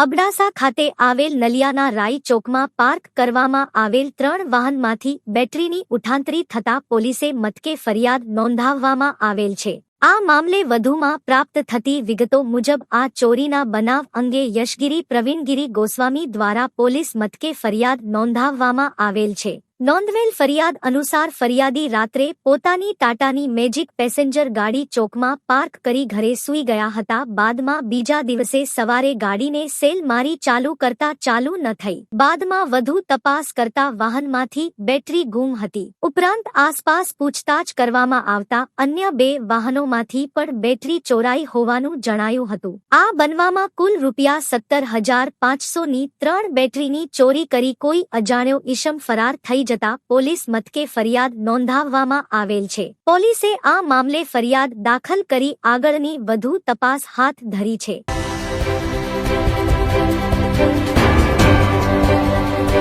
અબડાસા ખાતે આવેલ નલિયાના રાઈ ચોકમાં પાર્ક કરવામાં આવેલ ત્રણ વાહનમાંથી બેટરીની ઉઠાંતરી થતા પોલીસે મતકે ફરિયાદ નોંધાવવામાં આવેલ છે. આ મામલે વધુમાં પ્રાપ્ત થતી વિગતો મુજબ આ ચોરીના બનાવ અંગે યશગીરી પ્રવીણગીરી ગોસ્વામી દ્વારા પોલીસ મતકે ફરિયાદ નોંધાવવામાં આવેલ છે. નોંધવેલ ફરિયાદ અનુસાર ફરિયાદી રાત્રે પોતાની ટાટાની મેજિક પેસેન્જર ગાડી ચોકમાં પાર્ક કરી ઘરે સૂઈ ગયા હતા. બાદમાં બીજા દિવસે સવારે ગાડીને સેલ મારી ચાલુ કરતા ચાલુ ન થઈ. બાદમાં વધુ તપાસ કરતા વાહનમાંથી બેટરી ગુમ હતી. ઉપરાંત આસપાસ પૂછતાછ કરવામાં આવતા અન્ય બે વાહનોમાંથી પણ બેટરી ચોરાઈ હોવાનું જણાયું હતું. આ બનવામાં કુલ રૂપિયા સત્તર હજાર પાંચસોની ત્રણ બેટરીની ચોરી કરી કોઈ અજાણ્યો ઈશમ ફરાર થઈ જતા પોલીસ મથકે ફરિયાદ નોંધાવવામાં આવેલ છે. પોલીસે આ મામલે ફરિયાદ દાખલ કરી આગળની વધુ તપાસ હાથ ધરી છે.